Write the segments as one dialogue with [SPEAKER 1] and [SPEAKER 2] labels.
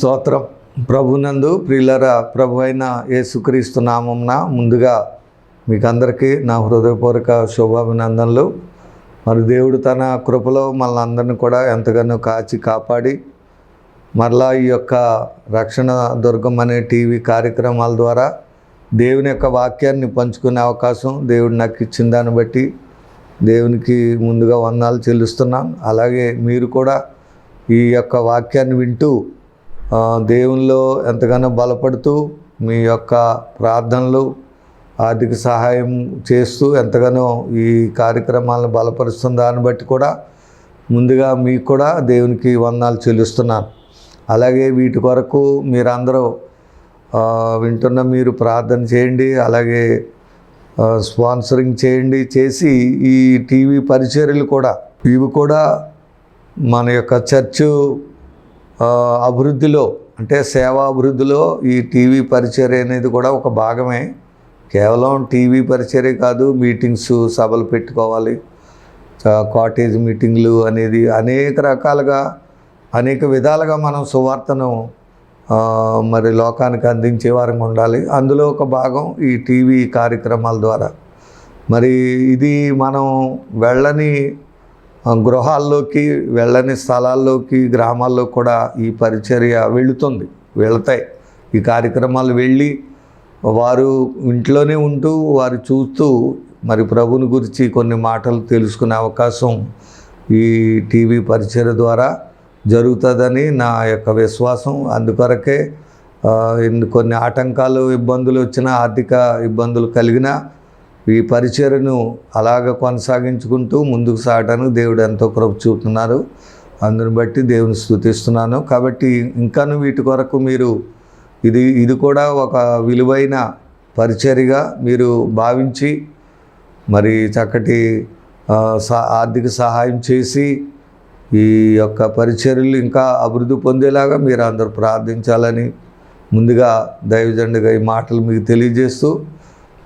[SPEAKER 1] స్తోత్రం. ప్రభునందు ప్రియులర ప్రభు అయిన యేసుక్రీస్తు నామంన ముందుగా మీకు అందరికీ నా హృదయపూర్వక శుభాభినందనలు. మరి దేవుడు తన కృపలో మనల్ని అందరిని కూడా ఎంతగానో కాచి కాపాడి మరలా ఈ యొక్క రక్షణ దుర్గం అనే టీవీ కార్యక్రమాల ద్వారా దేవుని యొక్క వాక్యాన్ని పంచుకునే అవకాశం దేవుడు నాకు ఇచ్చిన దాన్ని బట్టి దేవునికి ముందుగా వందాలు చెల్లిస్తున్నాం. అలాగే మీరు కూడా ఈ యొక్క వాక్యాన్ని వింటూ దేవునిలో ఎంతగానో బలపడుతూ మీ యొక్క ప్రార్థనలు ఆర్థిక సహాయం చేస్తూ ఎంతగానో ఈ కార్యక్రమాలను బలపరుస్తున్న దాన్ని బట్టి కూడా ముందుగా మీకు కూడా దేవునికి వందనాలు చెల్లిస్తున్నాను. అలాగే వీటి కొరకు మీరందరూ వింటున్న మీరు ప్రార్థన చేయండి అలాగే స్పాన్సరింగ్ చేయండి చేసి ఈ టీవీ పరిచర్యలు కూడా ఇవి కూడా మన యొక్క చర్చు అభివృద్ధిలో అంటే సేవా అభివృద్ధిలో ఈ టీవీ పరిచర్య అనేది కూడా ఒక భాగమే. కేవలం టీవీ పరిచర్య కాదు మీటింగ్స్ సభలు పెట్టుకోవాలి. కాటేజ్ మీటింగ్లు అనేది అనేక రకాలుగా అనేక విధాలుగా మనం సువార్తను మరి లోకానికి అందించే వారంగా ఉండాలి. అందులో ఒక భాగం ఈ టీవీ కార్యక్రమాల ద్వారా. మరి ఇది మనం వెళ్ళని గృహాల్లోకి వెళ్ళని స్థలాల్లోకి గ్రామాల్లో కూడా ఈ పరిచర్య వెళుతుంది వెళతాయి. ఈ కార్యక్రమాలు వెళ్ళి వారు ఇంట్లోనే ఉంటూ వారు చూస్తూ మరి ప్రభుని గురించి కొన్ని మాటలు తెలుసుకునే అవకాశం ఈ టీవీ పరిచర్య ద్వారా జరుగుతుందని నా యొక్క విశ్వాసం. అందుకొరకే కొన్ని ఆటంకాలు ఇబ్బందులు వచ్చినా ఆర్థిక ఇబ్బందులు కలిగినా ఈ పరిచర్యను అలాగ కొనసాగించుకుంటూ ముందుకు సాగడానికి దేవుడు ఎంతో కృప చూపుతున్నారు. అందుని బట్టి దేవుని స్థుతిస్తున్నాను. కాబట్టి ఇంకాను వీటి కొరకు మీరు ఇది ఇది కూడా ఒక విలువైన పరిచర్గా మీరు భావించి మరి చక్కటి ఆర్థిక సహాయం చేసి ఈ యొక్క పరిచర్యలు ఇంకా అభివృద్ధి పొందేలాగా మీరు అందరూ ప్రార్థించాలని ముందుగా దైవజండుగా ఈ మాటలు మీకు తెలియజేస్తూ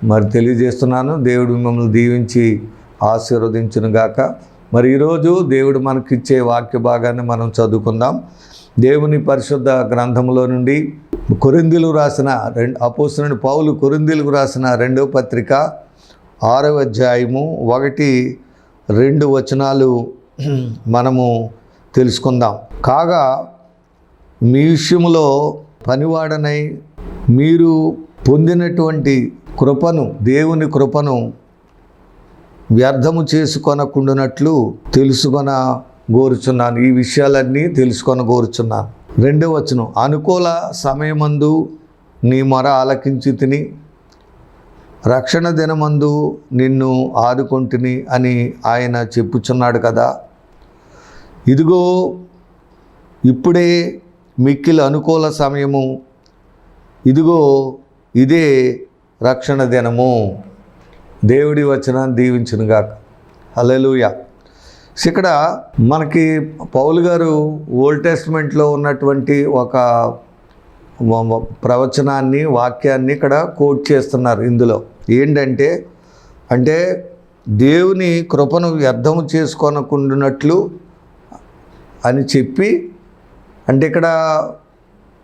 [SPEAKER 1] మరి తెలియజేస్తున్నాను. దేవుడు మిమ్మల్ని దీవించి ఆశీర్వదించునుగాక మరి ఈరోజు దేవుడు మనకిచ్చే వాక్య భాగాన్ని మనం చదువుకుందాం. దేవుని పరిశుద్ధ గ్రంథంలో నుండి కొరిందీలు రాసిన రెండు అపోస్తుని పౌలు కొరిందీలకు రాసిన రెండో పత్రిక ఆరవ అధ్యాయము ఒకటి రెండు వచనాలు మనము తెలుసుకుందాం. కాగా మీ విషయంలో పనివాడనై మీరు పొందినటువంటి కృపను దేవుని కృపను వ్యర్థము చేసుకొనకుండానట్లు తెలుసుకొన కోరుచున్నాను ఈ విషయాలన్నీ తెలుసుకొన కోరుచున్నాను రెండవ వచనం అనుకూల సమయమందు నీ మొర ఆలకించి తిని రక్షణ దినమందు నిన్ను ఆదుకొంటిని అని ఆయన చెప్పుచున్నాడు కదా. ఇదిగో ఇప్పుడే మిక్కిలి అనుకూల సమయము. ఇదిగో ఇదే రక్షణ దినము. దేవుడి వచనాన్ని దీవించునుగాక. హల్లెలూయా. ఇక్కడ మనకి పౌలు గారు ఓల్డ్ టెస్ట్మెంట్లో ఉన్నటువంటి ఒక ప్రవచనాన్ని వాక్యాన్ని ఇక్కడ కోట్ చేస్తున్నారు ఇందులో. ఏంటంటే అంటే దేవుని కృపను వ్యర్థము చేసుకొనకుండునట్లు అని చెప్పి అంటే ఇక్కడ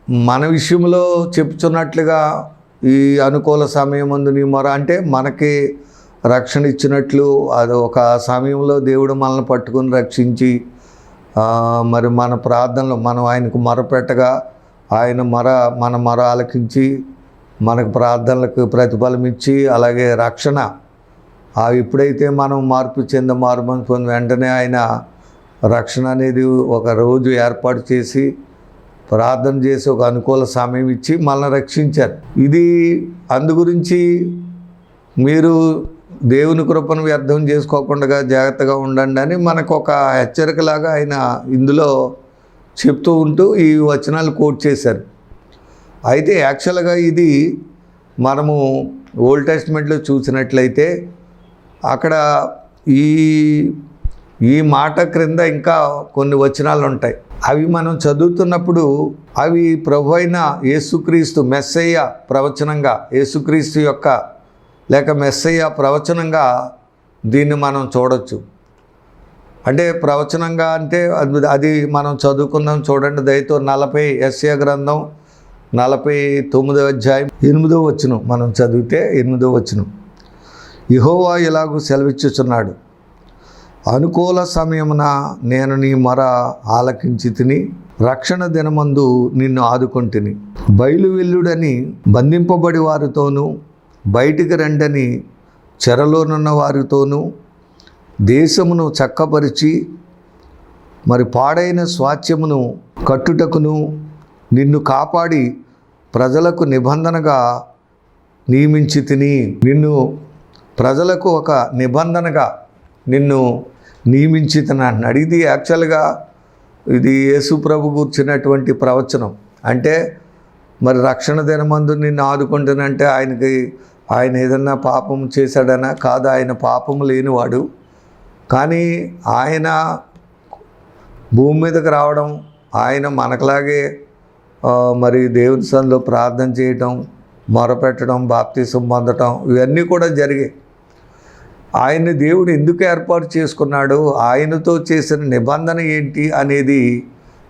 [SPEAKER 1] మన విషయంలో చెప్తున్నట్లుగా ఈ అనుకూల సమయం నీ మొర అంటే మనకి రక్షణ ఇచ్చినట్లు అది ఒక సమయంలో దేవుడు మనల్ని పట్టుకుని రక్షించి మరి మన ప్రార్థనలు మనం ఆయనకు మొరపెట్టగా ఆయన మొర మన మొర ఆలకించి మనకు ప్రార్థనలకు ప్రతిఫలం ఇచ్చి అలాగే రక్షణ. ఎప్పుడైతే మనం మార్పు చెంద మార్పు పొంది వెంటనే ఆయన రక్షణ అనేది ఒక రోజు ఏర్పాటు చేసి ప్రార్థన చేసి ఒక అనుకూల సమయం ఇచ్చి మనల్ని రక్షించారు. ఇది అందు గురించి మీరు దేవుని కృపను వ్యర్థం చేసుకోకుండా జాగ్రత్తగా ఉండండి అని మనకు ఒక హెచ్చరికలాగా ఆయన ఇందులో చెప్తూ ఉంటూ ఈ వచనాలు కోట్ చేశారు. అయితే యాక్చువల్గా ఇది మనము ఓల్డ్ టెస్ట్మెంట్లో చూసినట్లయితే అక్కడ ఈ ఈ మాట క్రింద ఇంకా కొన్ని వచనాలు ఉంటాయి. అవి మనం చదువుతున్నప్పుడు అవి ప్రభు అయిన యేసుక్రీస్తు మెస్సయ్య ప్రవచనంగా యేసుక్రీస్తు యొక్క లేక మెస్సయ్య ప్రవచనంగా దీన్ని మనం చూడొచ్చు. అంటే ప్రవచనంగా అంటే అది అది మనం చదువుకుందాం చూడండి. దయతో నలభై ఎస్ఏ గ్రంథం నలభై తొమ్మిదో అధ్యాయం ఎనిమిదో వచ్చును మనం చదివితే ఎనిమిదో వచ్చును ఇహోవా ఇలాగూ సెలవిచ్చుచున్నాడు. అనుకూల సమయమున నేను నీ మొర ఆలకించి తిని రక్షణ దినమందు నిన్ను ఆదుకొంటిని బయలువెల్లుడని బంధింపబడి వారితోనూ బయటికి రండని చెరలోనున్న వారితోనూ దేశమును చక్కపరిచి మరి పాడైన స్వాస్థ్యమును కట్టుటకును నిన్ను కాపాడి ప్రజలకు నిబంధనగా నియమించి తిని నిన్ను ప్రజలకు ఒక నిబంధనగా నిన్ను నియమించి తిని అంటున్నాడు ఇది యాక్చువల్గా ఇది యేసు ప్రభు కూర్చున్నటువంటి ప్రవచనం. అంటే మరి రక్షణ దినమందు నిన్ను ఆదుకుంటానంటే ఆయనకి ఆయన ఏదన్నా పాపం చేశాడనా? కాదు ఆయన పాపం లేనివాడు. కానీ ఆయన భూమి మీదకి రావడం ఆయన మనకులాగే మరి దేవుని సన్నిలో ప్రార్థన చేయటం మొరపెట్టడం బాప్తీసం పొందటం ఇవన్నీ కూడా జరిగాయి. ఆయన్ని దేవుడు ఎందుకు ఏర్పాటు చేసుకున్నాడు? ఆయనతో చేసిన నిబంధన ఏంటి అనేది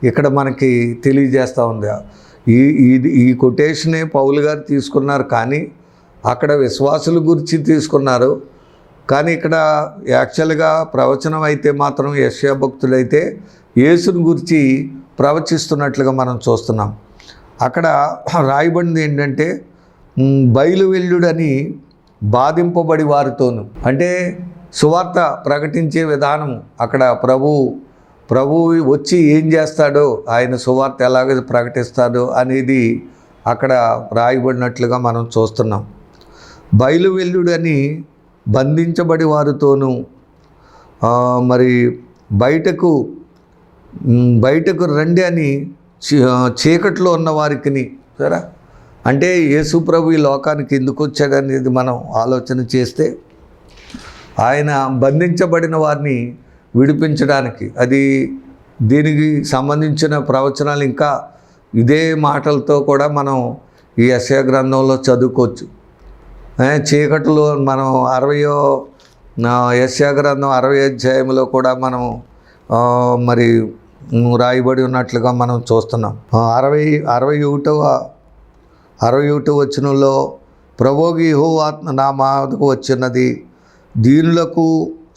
[SPEAKER 1] ఇక్కడ మనకి తెలియజేస్తూ ఉంది. ఈ ఇది ఈ కొటేషనే పౌలు గారు తీసుకున్నారు కానీ అక్కడ విశ్వాసుల గురించి తీసుకున్నారు. కానీ ఇక్కడ యాక్చువల్గా ప్రవచనం అయితే మాత్రం యశ్యా భక్తుడైతే యేసుని గురించి ప్రవచిస్తున్నట్లుగా మనం చూస్తున్నాం. అక్కడ రాయబడింది ఏంటంటే బయలు వెల్లుడని బాధింపబడి వారితోనూ. అంటే సువార్త ప్రకటించే విధానం అక్కడ ప్రభు ప్రభు వచ్చి ఏం చేస్తాడో ఆయన సువార్త ఎలాగ ప్రకటిస్తాడో అనేది అక్కడ రాయబడినట్లుగా మనం చూస్తున్నాం. బయలు వెల్లుడని బంధించబడి వారితోనూ మరి బయటకు బయటకు రండి అని చీ- చీకట్లో ఉన్న వారికి సరే అంటే యేసు ప్రభు ఈ లోకానికి ఎందుకు వచ్చాడనేది మనం ఆలోచన చేస్తే ఆయన బంధించబడిన వారిని విడిపించడానికి అది దీనికి సంబంధించిన ప్రవచనాలు ఇంకా ఇదే మాటలతో కూడా మనం ఈ యశయ గ్రంథంలో చదువుకోవచ్చు. చీకటిలో మనం అరవయో నా గ్రంథం అరవై అధ్యాయంలో కూడా మనం మరి రాయబడి ఉన్నట్లుగా మనం చూస్తున్నాం. అరవై అరవై ఒకటవ అరవై ఒకటి వచనంలో ప్రభోగి ఆత్మ నామాదకు వచ్చినది. దీనులకు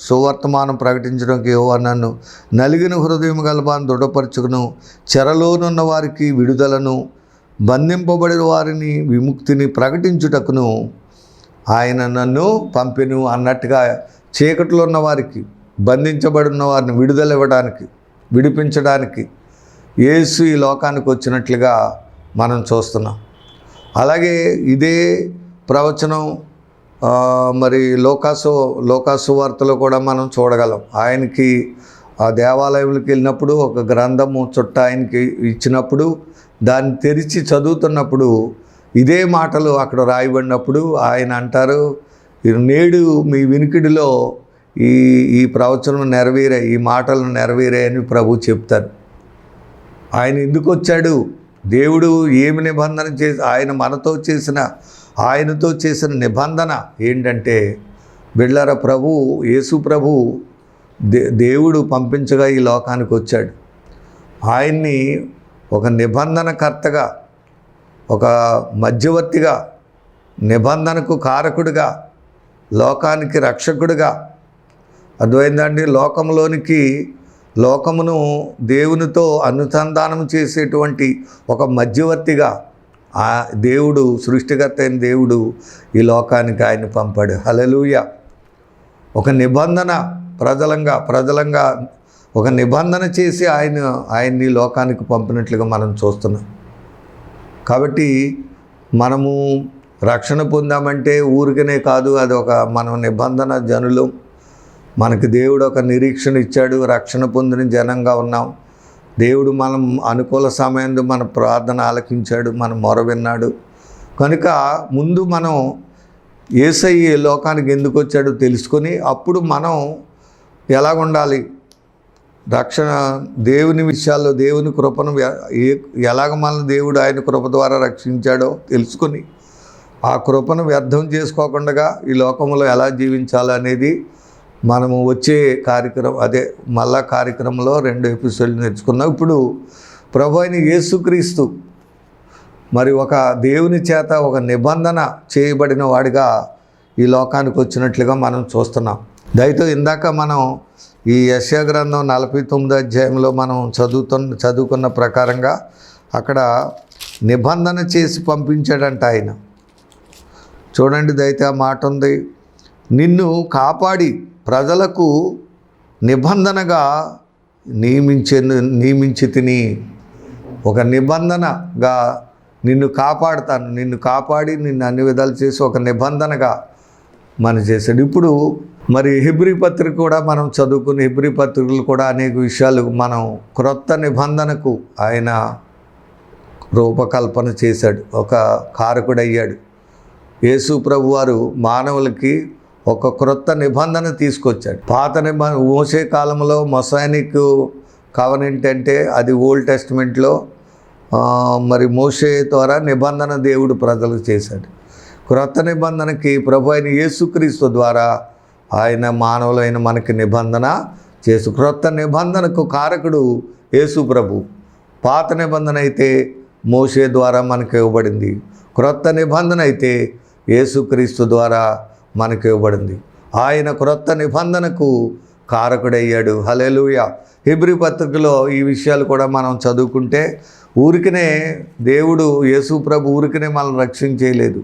[SPEAKER 1] సువర్తమానం ప్రకటించడానికి యహోవా నన్ను నలిగిన హృదయం గలబాన్ని దృఢపరచుకును. చెరలోనున్న వారికి విడుదలను బంధింపబడిన వారిని విముక్తిని ప్రకటించుటకును ఆయన నన్ను పంపిను అన్నట్టుగా చీకట్లో ఉన్న వారికి బంధించబడిన వారిని విడుదల ఇవ్వడానికి విడిపించడానికి యేసు ఈ లోకానికి వచ్చినట్లుగా మనం చూస్తున్నాం. అలాగే ఇదే ప్రవచనం మరి లోకాసు లోకాసు వార్తలో కూడా మనం చూడగలం. ఆయనకి ఆ దేవాలయంలోకి వెళ్ళినప్పుడు ఒక గ్రంథము చుట్ట ఆయనకి ఇచ్చినప్పుడు దాన్ని తెరిచి చదువుతున్నప్పుడు ఇదే మాటలు అక్కడ రాయబడినప్పుడు ఆయన అంటారు నేడు మీ వినికిడిలో ఈ ఈ ప్రవచనం నెరవేరే ఈ మాటలు నెరవేరే అని ప్రభు చెప్తారు. ఆయన ఎందుకు వచ్చాడు? దేవుడు ఏమి నిబంధన చేసి ఆయన మనతో చేసిన ఆయనతో చేసిన నిబంధన ఏంటంటే బిళ్ళర ప్రభు యేసు ప్రభు దే దేవుడు పంపించగా ఈ లోకానికి వచ్చాడు. ఆయన్ని ఒక నిబంధనకర్తగా ఒక మధ్యవర్తిగా నిబంధనకు కారకుడిగా లోకానికి రక్షకుడిగా అర్థమైందండి లోకంలోనికి లోకమును దేవునితో అనుసంధానం చేసేటువంటి ఒక మధ్యవర్తిగా ఆ దేవుడు సృష్టికర్త అయిన దేవుడు ఈ లోకానికి ఆయన పంపాడు. హలలుయ ఒక నిబంధన ప్రజలంగా ప్రజలంగా ఒక నిబంధన చేసి ఆయన ఆయన్ని లోకానికి పంపినట్లుగా మనం చూస్తున్నాం. కాబట్టి మనము రక్షణ పొందామంటే ఊరికనే కాదు అది ఒక మనం నిబంధన జనులు మనకి దేవుడు ఒక నిరీక్షణ ఇచ్చాడు రక్షణ పొందిన జనంగా ఉన్నాం. దేవుడు మనం అనుకూల సమయంలో మన ప్రార్థన ఆలకించాడు మన మొర విన్నాడు. కనుక ముందు మనం ఏసై లోకానికి ఎందుకు వచ్చాడో తెలుసుకొని అప్పుడు మనం ఎలాగ ఉండాలి రక్షణ దేవుని విషయాల్లో దేవుని కృపను ఎలాగ మనల్ని దేవుడు ఆయన కృప ద్వారా రక్షించాడో తెలుసుకొని ఆ కృపను వ్యర్థం చేసుకోకుండా ఈ లోకంలో ఎలా జీవించాలనేది మనము వచ్చే కార్యక్రమం అదే మళ్ళా కార్యక్రమంలో రెండు ఎపిసోడ్లు నేర్చుకున్నాం. ఇప్పుడు ప్రభు అయిన యేసుక్రీస్తు మరి ఒక దేవుని చేత ఒక నిబంధన చేయబడిన వాడిగా ఈ లోకానికి వచ్చినట్లుగా మనం చూస్తున్నాం. దయతో ఇందాక మనం ఈ యశా గ్రంథం నలభై తొమ్మిది అధ్యాయంలో మనం చదువుతున్న చదువుకున్న ప్రకారంగా అక్కడ నిబంధన చేసి పంపించాడంట ఆయన. చూడండి దయతో ఆ మాట ఉంది. నిన్ను కాపాడి ప్రజలకు నిబంధనగా నియమించే నియమించి తిని ఒక నిబంధనగా నిన్ను కాపాడుతాను నిన్ను కాపాడి నిన్ను అన్ని విధాలు చేసి ఒక నిబంధనగా మన చేశాడు. ఇప్పుడు మరి హిబ్రి పత్రిక కూడా మనం చదువుకుని హిబ్రి పత్రికలు కూడా అనేక విషయాలు మనం క్రొత్త నిబంధనకు ఆయన రూపకల్పన చేశాడు. ఒక కారకుడయ్యాడు. యేసు ప్రభు వారు మానవులకి ఒక క్రొత్త నిబంధన తీసుకొచ్చాడు. పాత నిబంధన మోసే కాలంలో మొసానిక్ కవనెంట్ అంటే అది ఓల్డ్ టెస్ట్మెంట్లో మరి మోసే ద్వారా నిబంధన దేవుడు ప్రజలు చేశాడు. క్రొత్త నిబంధనకి ప్రభు అయిన యేసుక్రీస్తు ద్వారా ఆయన మానవులైన మనకి నిబంధన చేసు క్రొత్త నిబంధనకు కారకుడు యేసు ప్రభు. పాత నిబంధన అయితే మోసే ద్వారా మనకు ఇవ్వబడింది. క్రొత్త నిబంధన అయితే యేసుక్రీస్తు ద్వారా మనకు ఇవ్వబడింది. ఆయన క్రొత్త నిబంధనకు కారకుడయ్యాడు. హలెలుయ హిబ్రి పత్రికలో ఈ విషయాలు కూడా మనం చదువుకుంటే ఊరికనే దేవుడు యేసు ప్రభు ఊరికనే మనల్ని రక్షించేయలేదు.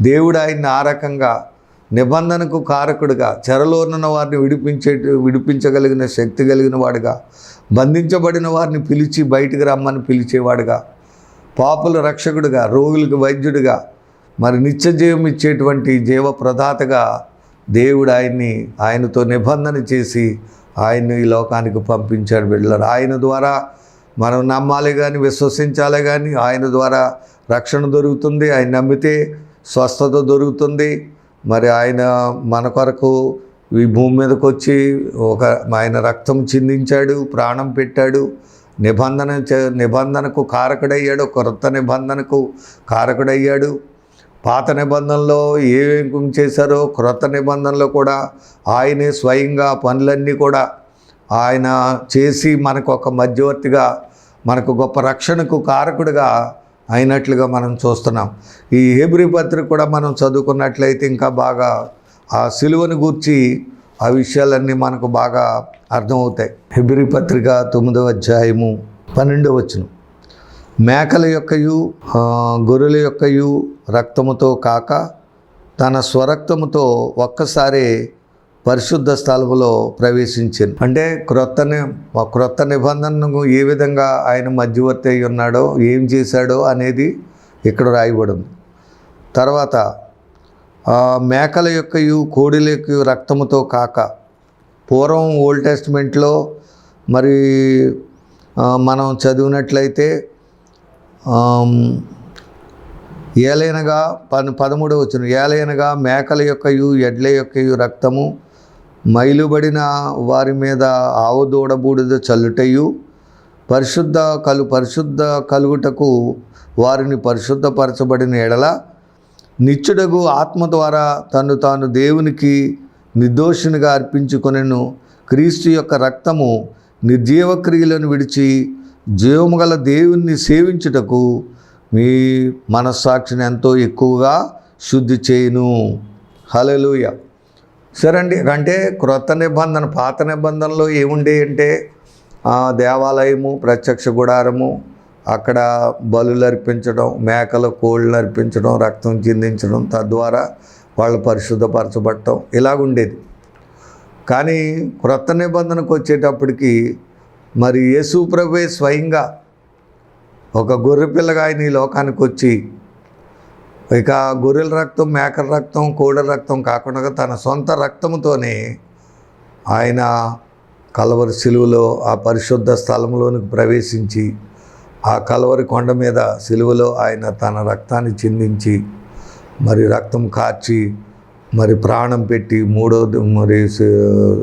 [SPEAKER 1] దేవుడు ఆయన్ని ఆ రకంగా నిబంధనకు కారకుడుగా చెరలో ఉన్న వారిని విడిపించే విడిపించగలిగిన శక్తి కలిగిన వాడుగా బంధించబడిన వారిని పిలిచి బయటికి రమ్మని పిలిచేవాడుగా పాపుల రక్షకుడుగా రోగులకు వైద్యుడిగా మరి నిత్య జీవం ఇచ్చేటువంటి జీవ ప్రదాతగా దేవుడు ఆయన్ని ఆయనతో నిబంధన చేసి ఆయన్ని ఈ లోకానికి పంపించాడు బిడ్డలారు. ఆయన ద్వారా మనం నమ్మాలి కానీ విశ్వసించాలి కానీ ఆయన ద్వారా రక్షణ దొరుకుతుంది ఆయన నమ్మితే స్వస్థత దొరుకుతుంది. మరి ఆయన మన కొరకు ఈ భూమి మీదకి వచ్చి ఒక ఆయన రక్తం చిందించాడు ప్రాణం పెట్టాడు నిబంధన చే- నిబంధనకు కారకుడయ్యాడు కొత్త నిబంధనకు కారకుడయ్యాడు. పాత నిబంధనలో ఏమేం చేశారో క్రొత్త నిబంధనలో కూడా ఆయనే స్వయంగా పనులన్నీ కూడా ఆయన చేసి మనకు ఒక మధ్యవర్తిగా మనకు గొప్ప రక్షణకు కారకుడిగా అయినట్లుగా మనం చూస్తున్నాం. ఈ హేబ్రి పత్రిక కూడా మనం చదువుకున్నట్లయితే ఇంకా బాగా ఆ సిలువను గూర్చి ఆ విషయాలన్నీ మనకు బాగా అర్థమవుతాయి. హెబ్రి పత్రిక తొమ్మిదవ అధ్యాయము పన్నెండవ వచ్చును మేకల యొక్కయు గొర్రెల యొక్కయు రక్తముతో కాక తన స్వరక్తముతో ఒక్కసారి పరిశుద్ధ స్థలములో ప్రవేశించింది. అంటే క్రొత్త క్రొత్త నిబంధనను ఏ విధంగా ఆయన మధ్యవర్తి అయి ఉన్నాడో ఏం చేశాడో అనేది ఇక్కడ రాయబడింది. తర్వాత మేకల యొక్కయు కోడిల యొక్క రక్తముతో కాక పూర్వం ఓల్డ్ టెస్ట్మెంట్లో మరి మనం చదివినట్లయితే ఏలైనగా పన్ పదమూడవ వచ్చిన ఏలైనగా మేకల యొక్కయు ఎడ్ల యొక్కయు రక్తము మైలుబడిన వారి మీద ఆవు దూడబూడిద చల్లుటయు పరిశుద్ధ కలు పరిశుద్ధ కలుగుటకు వారిని పరిశుద్ధపరచబడిన ఎడల నిత్యుడగు ఆత్మ ద్వారా తను తాను దేవునికి నిర్దోషునిగా అర్పించుకొనెను. క్రీస్తు యొక్క రక్తము నిర్జీవక్రియలను విడిచి జీవము గల దేవుణ్ణి సేవించుటకు మీ మనస్సాక్షిని ఎంతో ఎక్కువగా శుద్ధి చేయును. హలలుయ సరే అండి అంటే క్రొత్త నిబంధన పాత నిబంధనలో ఏముండే అంటే ఆ, దేవాలయము ప్రత్యక్ష గుడారము అక్కడ బలులు అర్పించడం మేకలు కోళ్ళు అర్పించడం రక్తం చిందించడం తద్వారా వాళ్ళు పరిశుద్ధపరచబడటం ఇలాగుండేది. కానీ క్రొత్త నిబంధనకు వచ్చేటప్పటికి మరి యేసు ప్రభే స్వయంగా ఒక గొర్రె పిల్లగా ఆయన ఈ లోకానికి వచ్చి ఇక గొర్రెల రక్తం మేకల రక్తం కోడల రక్తం కాకుండా తన సొంత రక్తంతోనే ఆయన కలవరి సిలువలో ఆ పరిశుద్ధ స్థలంలోనికి ప్రవేశించి ఆ కలవరి కొండ మీద సిలువలో ఆయన తన రక్తాన్ని చిందించి మరి రక్తం కార్చి మరి ప్రాణం పెట్టి మూడో మరి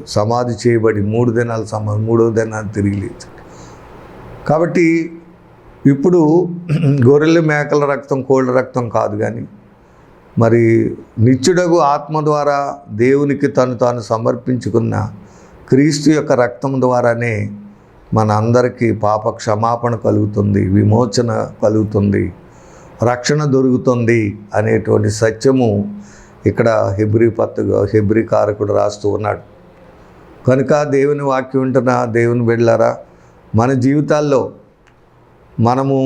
[SPEAKER 1] సమాధి చేయబడి మూడు దినాలు సమా మూడో దినాలు తిరిగి లేదు కాబట్టి ఇప్పుడు గొర్రెలు మేకల రక్తం కోళ్ళ రక్తం కాదు కానీ మరి నిత్యుడగు ఆత్మ ద్వారా దేవునికి తను తాను సమర్పించుకున్న క్రీస్తు యొక్క రక్తం ద్వారానే మన అందరికీ పాప క్షమాపణ కలుగుతుంది విమోచన కలుగుతుంది రక్షణ దొరుకుతుంది అనేటువంటి సత్యము ఇక్కడ హెబ్రి పత్తుగా హెబ్రి కారకుడు రాస్తూ ఉన్నాడు. కనుక దేవుని వాక్యం వింటున్న దేవుని వెళ్ళారా మన జీవితాల్లో మనము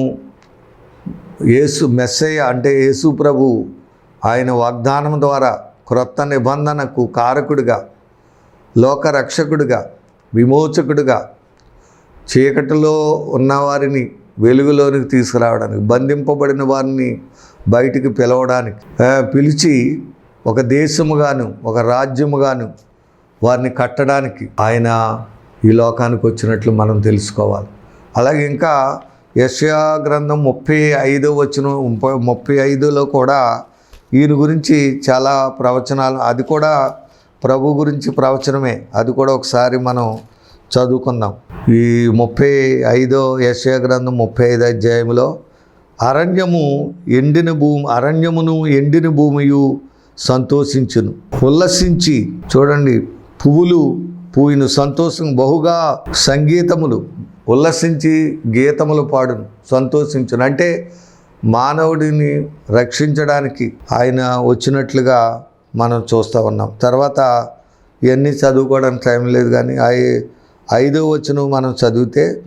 [SPEAKER 1] యేసు మెస్సయ్య అంటే యేసు ప్రభు ఆయన వాగ్దానం ద్వారా క్రొత్త నిబంధనకు కారకుడిగా లోక రక్షకుడిగా విమోచకుడిగా చీకటిలో ఉన్నవారిని వెలుగులోనికి తీసుకురావడానికి బంధింపబడిన వారిని బయటికి పిలవడానికి పిలిచి ఒక దేశముగాను ఒక రాజ్యముగాను వారిని కట్టడానికి ఆయన ఈ లోకానికి వచ్చినట్లు మనం తెలుసుకోవాలి. అలాగే ఇంకా యశయా గ్రంథం ముప్పై ఐదు వచ్చిన ముప్పై ముప్పై ఐదులో కూడా ఈయన గురించి చాలా ప్రవచనాలు అది కూడా ప్రభు గురించి ప్రవచనమే. అది కూడా ఒకసారి మనం చదువుకుందాం. ఈ ముప్పై ఐదో యశయ గ్రంథం ముప్పై ఐదు అధ్యాయంలో అరణ్యము ఎండిన భూమి అరణ్యమును ఎండిన భూమియు సంతోషించును. ఉల్లసించి చూడండి పువ్వులు పూయిను సంతోషం బహుగా సంగీతములు ఉల్లసించి గీతములు పాడును సంతోషించును. అంటే మానవుడిని రక్షించడానికి ఆయన వచ్చినట్లుగా మనం చూస్తూ ఉన్నాం. తర్వాత ఇవన్నీ చదువుకోవడానికి టైం లేదు కానీ అవి ఐదో వచనం మనం చదివితే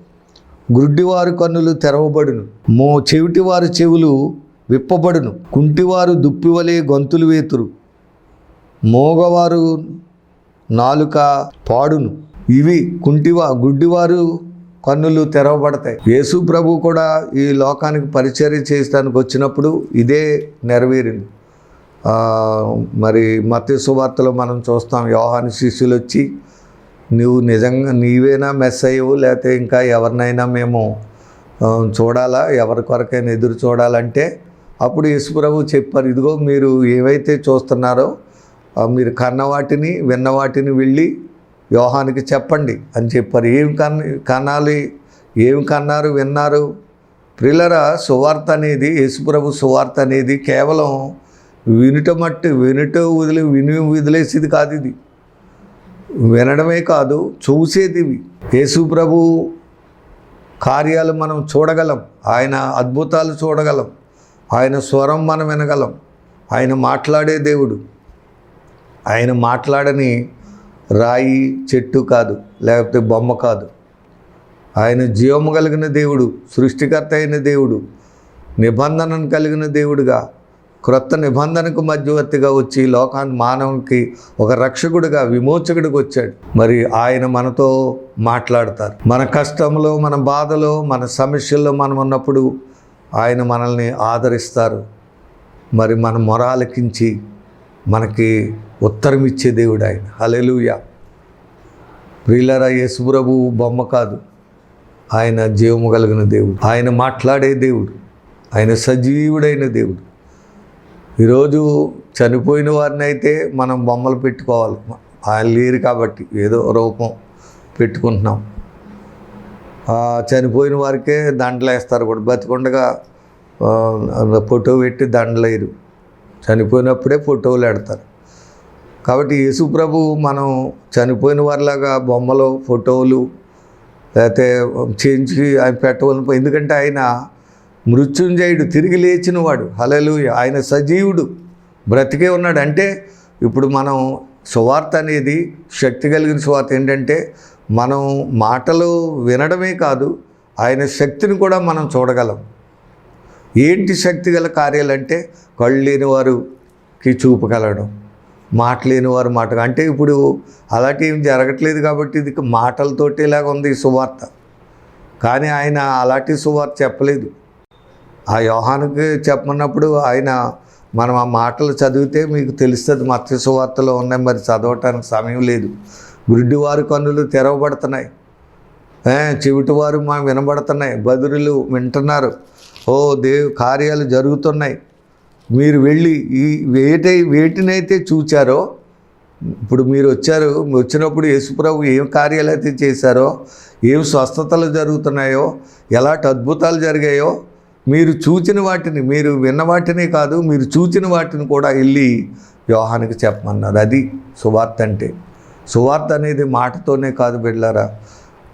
[SPEAKER 1] గుడ్డివారు కన్నులు తెరవబడును మో చెవిటివారు చెవులు విప్పబడును కుంటివారు దుప్పివలే గొంతులు వేతురు మోగవారు నాలుక పాడును. ఇవి కుంటివా గుడ్డివారు కన్నులు తెరవబడతాయి. యేసు ప్రభు కూడా ఈ లోకానికి పరిచర్య చేయడానికి వచ్చినప్పుడు ఇదే నెరవేరింది. మరి మత్స్య సువార్తలో మనం చూస్తాం యోహాను శిష్యులు వచ్చి నువ్వు నిజంగా నీవేనా మెస్ అయ్యవు లేకపోతే ఇంకా ఎవరినైనా మేము చూడాలా? ఎవరి కొరకైనా ఎదురు చూడాలంటే? అప్పుడు యేసుప్రభు చెప్పారు ఇదిగో మీరు ఏవైతే చూస్తున్నారో మీరు కన్న వాటిని విన్న వాటిని వెళ్ళి యోహానికి చెప్పండి అని చెప్పారు. ఏం కన్ కనాలి? ఏం కన్నారు? విన్నారు? ప్రిల్లర సువార్త అనేది యేసుప్రభు సువార్త అనేది కేవలం వినుట మట్టి వినుట వదిలి విని వదిలేసేది కాదు ఇది. వినడమే కాదు చూసేది యేసుప్రభు కార్యాలు మనం చూడగలం. ఆయన అద్భుతాలు చూడగలం. ఆయన స్వరం మనం వినగలం. ఆయన మాట్లాడే దేవుడు. ఆయన మాట్లాడని రాయి చెట్టు కాదు లేకపోతే బొమ్మ కాదు. ఆయన జీవము కలిగిన దేవుడు సృష్టికర్త అయిన దేవుడు నిబంధనను కలిగిన దేవుడుగా క్రొత్త నిబంధనకు మధ్యవర్తిగా వచ్చి లోకాన్ని మానవునికి ఒక రక్షకుడిగా విమోచకుడిగా వచ్చాడు. మరి ఆయన మనతో మాట్లాడతారు. మన కష్టంలో మన బాధలో మన సమస్యల్లో మనం ఉన్నప్పుడు ఆయన మనల్ని ఆదరిస్తారు. మరి మన మొరాలకించి మనకి ఉత్తరం ఇచ్చే దేవుడు ఆయన. హలెలుయ ప్రియులరా యేసుప్రభు బొమ్మ కాదు. ఆయన జీవము కలిగిన దేవుడు. ఆయన మాట్లాడే దేవుడు. ఆయన సజీవుడైన దేవుడు. ఈరోజు చనిపోయిన వారిని అయితే మనం బొమ్మలు పెట్టుకోవాలి. ఆయన లేరు కాబట్టి ఏదో రూపం పెట్టుకుంటున్నాం. చనిపోయిన వారికే దండలు వేస్తారు కూడా. బతికుండగా ఫోటో పెట్టి దండలేరు. చనిపోయినప్పుడే ఫోటోలు పెడతారు. కాబట్టి యేసు ప్రభు మనం చనిపోయిన వారిలాగా బొమ్మలు ఫోటోలు లేకపోతే చేయించి ఆయన పెట్టవలను ఎందుకంటే ఆయన మృత్యుంజయుడు తిరిగి లేచిన వాడు హలలు ఆయన సజీవుడు. బ్రతికే ఉన్నాడు. అంటే ఇప్పుడు మనం సువార్త అనేది శక్తి కలిగిన సువార్త ఏంటంటే మనం మాటలు వినడమే కాదు ఆయన శక్తిని కూడా మనం చూడగలం. ఏంటి శక్తి గల కార్యాలంటే కళ్ళు లేని వారికి చూపగలడం మాట లేని వారు మాట అంటే ఇప్పుడు అలాంటి ఏం జరగట్లేదు కాబట్టి ఇది మాటలతోటి ఇలాగ ఉంది ఈ సువార్త. కానీ ఆయన అలాంటి సువార్త చెప్పలేదు. ఆ యోహానికి చెప్పమన్నప్పుడు ఆయన మనం ఆ మాటలు చదివితే మీకు తెలుస్తుంది మత్స్య సువార్తలో ఉన్నాయి. మరి చదవటానికి సమయం లేదు. గుడ్డివారి కన్నులు తెరవబడుతున్నాయి. చెవిటివారు మా వినబడుతున్నాయి. బదురులు వింటున్నారు. ఓ దేవు కార్యాలు జరుగుతున్నాయి. మీరు వెళ్ళి ఈ వేటై వేటినైతే చూచారో ఇప్పుడు మీరు వచ్చారు వచ్చినప్పుడు యేసుప్రభు ఏం కార్యాలు అయితే చేశారో ఏం స్వస్థతలు జరుగుతున్నాయో ఎలాంటి అద్భుతాలు జరిగాయో మీరు చూచిన వాటిని మీరు విన్న వాటిని కాదు మీరు చూచిన వాటిని కూడా వెళ్ళి యోహానికి చెప్పమన్నారు. అది సువార్త అంటే. సువార్త అనేది మాటతోనే కాదు బిడ్డారా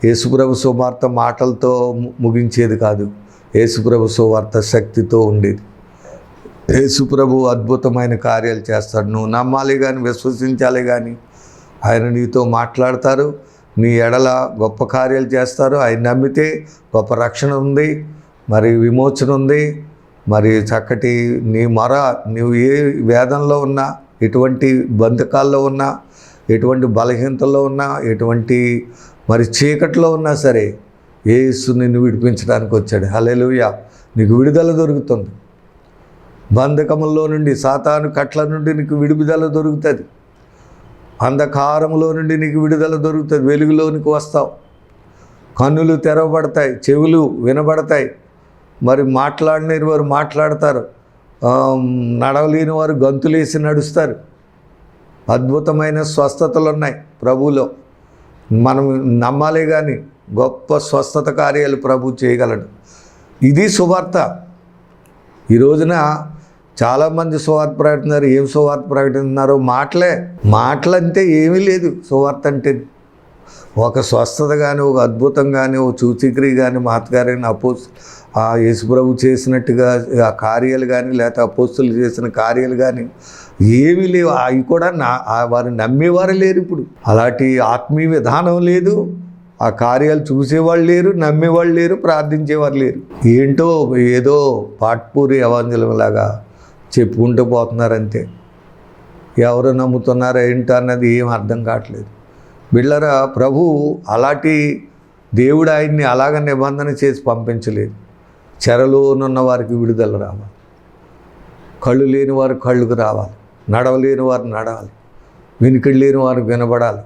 [SPEAKER 1] యేసుప్రభు సువార్త మాటలతో ము- ముగించేది కాదు. యేసుప్రభు సువార్త శక్తితో ఉండేది. యేసుప్రభు అద్భుతమైన కార్యాలు చేస్తాడు. నువ్వు నమ్మాలి కానీ విశ్వసించాలి కానీ ఆయన నీతో మాట్లాడతారు. నీ ఎడల గొప్ప కార్యాలు చేస్తారు. ఆయన నమ్మితే గొప్ప రక్షణ ఉంది మరి విమోచన ఉంది. మరి చక్కటి నీ మొర నువ్వు ఏ వేదంలో ఉన్నా ఎటువంటి బంధకాల్లో ఉన్నా ఎటువంటి బలహీనతల్లో ఉన్నా ఎటువంటి మరి చీకట్లో ఉన్నా సరే యేసు నిన్ను విడిపించడానికి వచ్చాడు. హల్లెలూయా. నీకు విడుదల దొరుకుతుంది. బంధకముల్లో నుండి సాతాను కట్ల నుండి నీకు విడుదల దొరుకుతుంది. అంధకారములో నుండి నీకు విడుదల దొరుకుతుంది. వెలుగులోనికి వస్తావు. కన్నులు తెరవబడతాయి చెవులు వినబడతాయి. మరి మాట్లాడలేని వారు మాట్లాడతారు. నడవలేని వారు గంతులేసి నడుస్తారు. అద్భుతమైన స్వస్థతలు ఉన్నాయి ప్రభువులో. మనం నమ్మాలే కానీ గొప్ప స్వస్థత కార్యాలు ప్రభు చేయగలడు. ఇది సువార్త. ఈ రోజున చాలామంది సువార్త ప్రకటిస్తున్నారు. ఏం సువార్త ప్రకటిస్తున్నారు? మాటలే. మాటలంటే ఏమీ లేదు. సువార్త అంటే ఒక స్వస్థత కానీ ఒక అద్భుతం కానీ ఒక చూచిక్రి కానీ మహత్కారైన అపోస్ ఆ యేసుప్రభు చేసినట్టుగా ఆ కార్యాలు కానీ లేకపోతే అపోస్తులు చేసిన కార్యాలు కానీ ఏమీ లేవు. అవి కూడా నా వారు నమ్మేవారు లేరు ఇప్పుడు. అలాంటి ఆత్మీయ విధానం లేదు. ఆ కార్యాలు చూసేవాళ్ళు లేరు నమ్మేవాళ్ళు లేరు ప్రార్థించేవారు లేరు. ఏంటో ఏదో పాట్పూరి అవాంజలం లాగా చెప్పుకుంటూ పోతున్నారు అంతే ఎవరు నమ్ముతున్నారో ఏంటో అన్నది ఏం అర్థం కావట్లేదు. బిళ్ళరా ప్రభు అలాంటి దేవుడు ఆయన్ని అలాగ నిబంధన చేసి పంపించలేదు. చెరలోనున్న వారికి విడుదల రావాలి. కళ్ళు లేని వారు కళ్ళుకు రావాలి. నడవలేని వారు నడవాలి. వినికిడి లేని వారు వినబడాలి.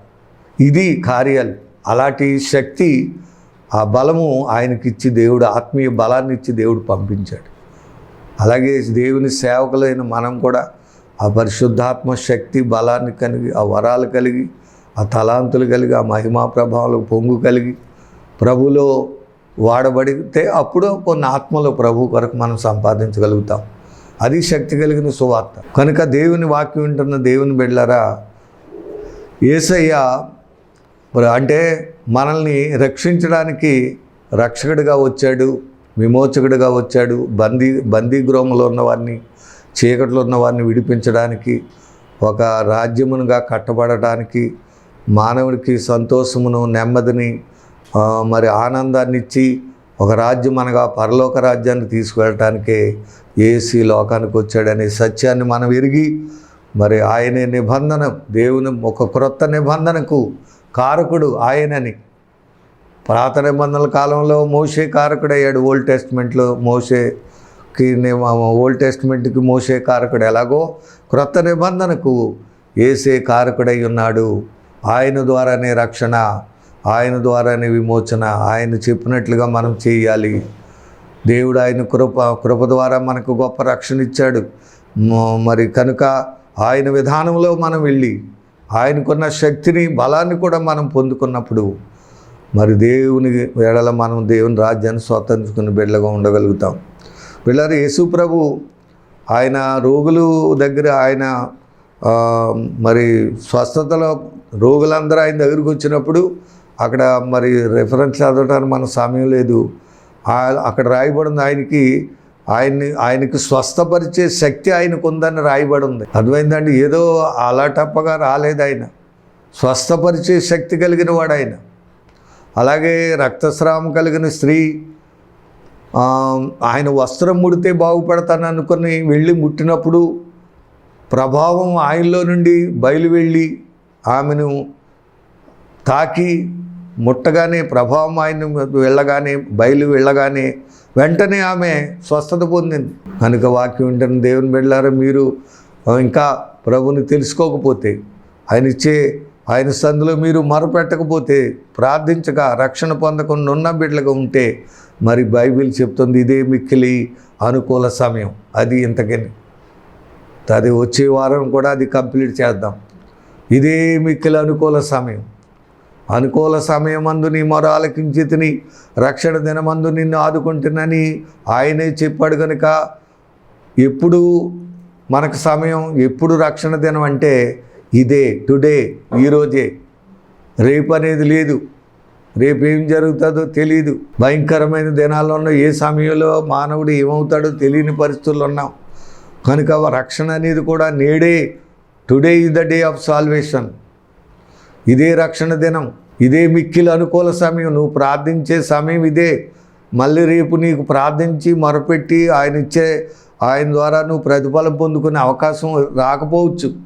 [SPEAKER 1] ఇది కార్యాలు. అలాంటి శక్తి ఆ బలము ఆయనకిచ్చి దేవుడు ఆత్మీయ బలాన్ని ఇచ్చి దేవుడు పంపించాడు. అలాగే దేవుని సేవకులైన మనం కూడా ఆ పరిశుద్ధాత్మ శక్తి బలాన్ని కలిగి ఆ వరాలు కలిగి ఆ తలాంతులు కలిగి ఆ మహిమా ప్రభావాలు పొంగు కలిగి ప్రభులో వాడబడితే అప్పుడు కొన్ని ఆత్మలో ప్రభు కొరకు మనం సంపాదించగలుగుతాం. అది శక్తి కలిగిన సువార్త. కనుక దేవుని వాక్యం వింటున్న దేవుని బిడ్డలారా ఏసయ్య అంటే మనల్ని రక్షించడానికి రక్షకుడిగా వచ్చాడు. విమోచకుడిగా వచ్చాడు. బందీ బందీగృహంలో ఉన్నవారిని చీకట్లో ఉన్నవారిని విడిపించడానికి ఒక రాజ్యమునుగా కట్టబడటానికి మానవుడికి సంతోషమును నెమ్మదిని మరి ఆనందాన్ని ఇచ్చి ఒక రాజ్యం అనగా పరలోక రాజ్యాన్ని తీసుకువెళ్ళటానికే ఏసీ లోకానికి వచ్చాడనే సత్యాన్ని మనం ఎరిగి మరి ఆయనే నిబంధన దేవుని ఒక క్రొత్త నిబంధనకు కారకుడు ఆయనని పాత నిబంధనల కాలంలో మోషే కారకుడయ్యాడు. ఓల్డ్ టెస్ట్మెంట్లో మోషేకి నే- ఓల్డ్ టెస్ట్మెంట్కి మోషే కారకుడు ఎలాగో క్రొత్త నిబంధనకు ఏసే కారకుడై ఉన్నాడు. ఆయన ద్వారానే రక్షణ ఆయన ద్వారానే విమోచన ఆయన చెప్పినట్లుగా మనం చేయాలి. దేవుడు ఆయన కృప కృప ద్వారా మనకు గొప్ప రక్షణ ఇచ్చాడు. మరి కనుక ఆయన విధానంలో మనం వెళ్ళి ఆయనకున్న శక్తిని బలాన్ని కూడా మనం పొందుకున్నప్పుడు మరి దేవుని వేళల మనం దేవుని రాజ్యాన్ని స్వతంత్రించుకుని బిడ్డగా ఉండగలుగుతాం. పిల్లలు యేసు ప్రభు ఆయన రోగులు దగ్గర ఆయన మరి స్వస్థతలో రోగులందరూ ఆయన దగ్గరికి వచ్చినప్పుడు అక్కడ మరి రెఫరెన్స్ చదవడానికి మన సమయం లేదు. ఆ- అక్కడ రాయబడింది ఆయనకి ఆయన్ని ఆయనకి స్వస్థపరిచే శక్తి ఆయనకు ఉందని రాయబడి ఉంది అర్థమైందండి? ఏదో అలాటప్పగా రాలేదు ఆయన. స్వస్థపరిచే శక్తి కలిగిన వాడు ఆయన. అలాగే రక్తస్రావం కలిగిన స్త్రీ ఆయన వస్త్రం ముడితే బాగుపడతాను అనుకుని వెళ్ళి ముట్టినప్పుడు ప్రభావం ఆయనలో నుండి బయలు వెళ్ళి ఆమెను తాకి ముట్టగానే ప్రభావం ఆయన వెళ్ళగానే బయలు వెళ్ళగానే వెంటనే ఆమె స్వస్థత పొందింది. కనుక వాక్యం వింటున్న దేవుని బిడ్డలారా మీరు ఇంకా ప్రభుని తెలుసుకోకపోతే ఆయన ఇచ్చే ఆయన సందులో మీరు మరపెట్టకపోతే ప్రార్థించక రక్షణ పొందకుండా ఉన్న బిడ్డలుగా ఉంటే మరి బైబిల్ చెప్తుంది ఇదే మిక్కిలి అనుకూల సమయం. అది ఇంతకని అది వచ్చే వారం కూడా అది కంప్లీట్ చేద్దాం. ఇదే మిక్కిలి అనుకూల సమయం. అనుకూల సమయమందు నీ మొర ఆలకించితిని రక్షణ దినమందు నిన్ను ఆదుకుంటున్నని ఆయనే చెప్పాడు కనుక ఎప్పుడు మనకు సమయం ఎప్పుడు రక్షణ దినం అంటే ఇదే టుడే ఈరోజే రేపు అనేది లేదు. రేపు ఏం జరుగుతుందో తెలియదు భయంకరమైన దినాల్లో ఉన్న ఏ సమయంలో మానవుడు ఏమవుతాడో తెలియని పరిస్థితుల్లో ఉన్నాం కనుక రక్షణ అనేది కూడా నేడే. Today is the day of salvation. ఇదే రక్షణ దినం. ఇదే మిక్కిలు అనుకూల సమయం. నువ్వు ప్రార్థించే సమయం ఇదే. మళ్ళీ రేపు నీకు ప్రార్థించి మొరపెట్టి ఆయన ఇచ్చే ఆయన ద్వారా నువ్వు ప్రతిఫలం పొందుకునే అవకాశం రాకపోవచ్చు.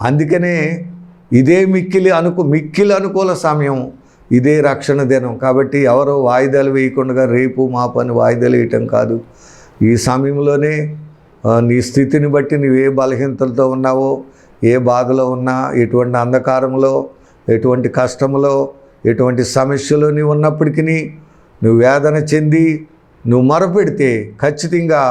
[SPEAKER 1] అందుకనే ఇదే మిక్కిలి అనుకు మిక్కిలి అనుకూల సమయం. ఇదే రక్షణ దినం. కాబట్టి ఎవరో వాయిదాలు వేయకుండా రేపు మా పని వాయిదాలు వేయటం కాదు. ఈ సమయంలోనే నీ స్థితిని బట్టి నువ్వు ఏ బలహీనతలతో ఉన్నావో ఏ బాధలో ఉన్నా ఎటువంటి అంధకారంలో ఎటువంటి కష్టంలో ఎటువంటి సమస్యలో నీవు ఉన్నప్పటికీ నువ్వు వేదన చెంది నువ్వు మొరపెడితే ఖచ్చితంగా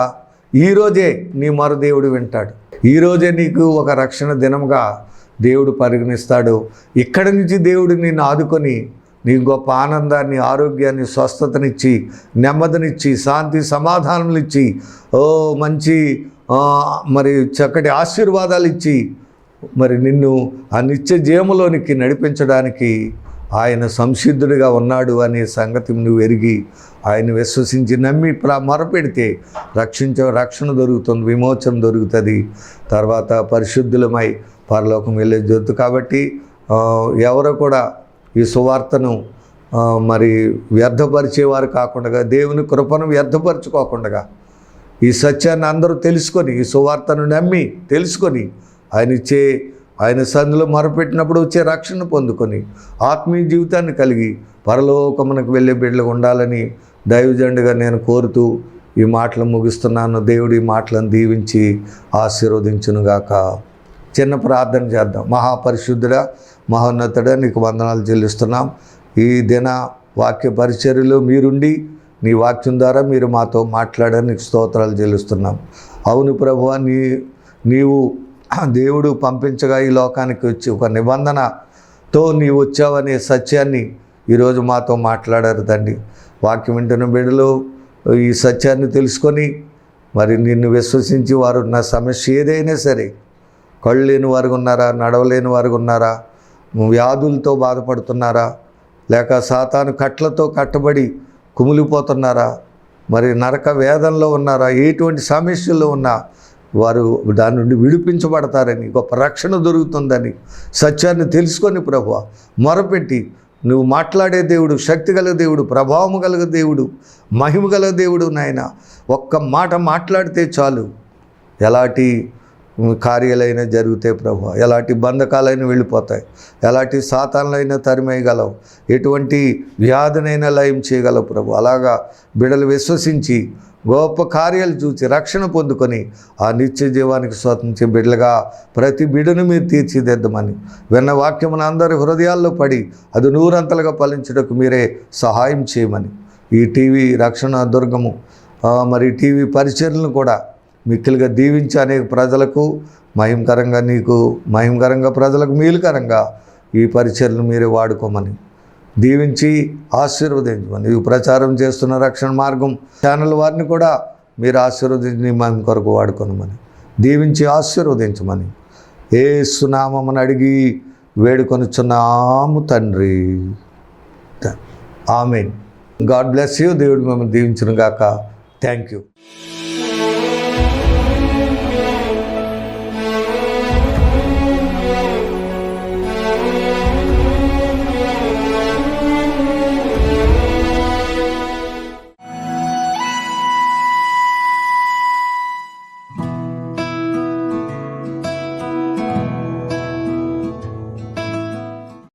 [SPEAKER 1] ఈరోజే నీ మరదేవుడు వింటాడు. ఈరోజే నీకు ఒక రక్షణ దినముగా దేవుడు పరిగణిస్తాడు. ఇక్కడి నుంచి దేవుడు నిన్ను ఆదుకొని నీ గొప్ప ఆనందాన్ని ఆరోగ్యాన్ని స్వస్థతనిచ్చి నెమ్మదినిచ్చి శాంతి సమాధానములిచ్చి ఓ మంచి మరి చక్కటి ఆశీర్వాదాలు ఇచ్చి మరి నిన్ను ఆ నిత్య జీవములోనికి నడిపించడానికి ఆయన సంసిద్ధుడిగా ఉన్నాడు అనే సంగతి నువ్వు ఎరిగి ఆయన విశ్వసించి నమ్మి ప్ర- మొరపెడితే రక్షించ రక్షణ దొరుకుతుంది విమోచన దొరుకుతుంది. తర్వాత పరిశుద్ధులమై పరలోకం వెళ్ళే జొత్తు. కాబట్టి ఎవరు ఎవరో కూడా ఈ సువార్తను మరి వ్యర్థపరిచేవారు కాకుండా దేవుని కృపను వ్యర్థపరచుకోకుండా ఈ సత్యాన్ని అందరూ తెలుసుకొని ఈ సువార్తను నమ్మి తెలుసుకొని ఆయన ఇచ్చే ఆయన సందులో మొరపెట్టినప్పుడు వచ్చే రక్షణ పొందుకొని ఆత్మీయ జీవితాన్ని కలిగి పరలోకమునకు వెళ్ళే బిడ్డలు ఉండాలని దైవజండుగా నేను కోరుతూ ఈ మాటలు ముగిస్తున్నాను. దేవుడు ఈ మాటలను దీవించి ఆశీర్వదించునుగాక. చిన్న ప్రార్థన చేద్దాం. మహాపరిశుద్ధుడా మహోన్నతుడా నీకు వందనాలు చెల్లిస్తున్నాం. ఈ దిన వాక్య పరిచర్యలో మీరుండి నీ వాక్యం ద్వారా మీరు మాతో మాట్లాడని స్తోత్రాలు చెల్లిస్తున్నాం. అవును ప్రభువా నీ నీవు దేవుడు పంపించగా ఈ లోకానికి వచ్చి ఒక నిబంధనతో నీవు వచ్చావనే సత్యాన్ని ఈరోజు మాతో మాట్లాడారు తండ్రి వాక్యం వింటున్న బిడ్డలు ఈ సత్యాన్ని తెలుసుకొని మరి నిన్ను విశ్వసించి వారు నా సమస్య ఏదైనా సరే కళ్ళు లేని వారు ఉన్నారా నడవలేని వారు ఉన్నారా వ్యాధులతో బాధపడుతున్నారా లేక సాతాను కట్లతో కట్టబడి కుమిలిపోతున్నారా మరి నరక వేదంలో ఉన్నారా ఎటువంటి సమస్యల్లో ఉన్నా వారు దాని నుండి విడిపించబడతారని గొప్ప రక్షణ దొరుకుతుందని సత్యాన్ని తెలుసుకొని ప్రభు మొరపెట్టి నువ్వు మాట్లాడే దేవుడు శక్తి గల దేవుడు ప్రభావం గల దేవుడు మహిమ గల దేవుడు నాయన ఒక్క మాట మాట్లాడితే చాలు. ఎలాంటి కార్యాలైనా జరుగుతాయి ప్రభు ఎలాంటి బంధకాలైనా వెళ్ళిపోతాయి ఎలాంటి సాతాన్లైనా తరిమేయగలవు ఎటువంటి వ్యాధినైనా లయం చేయగలవు ప్రభు. అలాగా బిడలు విశ్వసించి గొప్ప కార్యాలు చూసి రక్షణ పొందుకొని ఆ నిత్య జీవానికి స్వతంత్ర బిడ్డలుగా ప్రతి బిడ్డను మీరు తీర్చిదిద్దమని విన్న వాక్యమును అందరి హృదయాల్లో పడి అది నూరంతలుగా ఫలించుటకు మీరే సహాయం చేయమని. ఈ టీవీ రక్షణ దుర్గము మరి టీవీ పరిచర్లను కూడా మిక్కిలిగా దీవించి అనేక ప్రజలకు మహిమకరంగా నీకు మహిమకరంగా ప్రజలకు మేలుకరంగా ఈ పరిచర్లను మీరే వాడుకోమని దీవించి ఆశీర్వదించమని. ఇవి ప్రచారం చేస్తున్న రక్షణ మార్గం ఛానల్ వారిని కూడా మీరు ఆశీర్వదించి మన కొరకు వాడుకోనమని. దీవించి ఆశీర్వదించమని. ఏ సునామని అడిగి వేడుకొనుచున్నాము తండ్రి. ఆమె గాడ్ బ్లెస్ యూ. దేవుడు మిమ్మల్ని దీవించును గాక థ్యాంక్ యూ.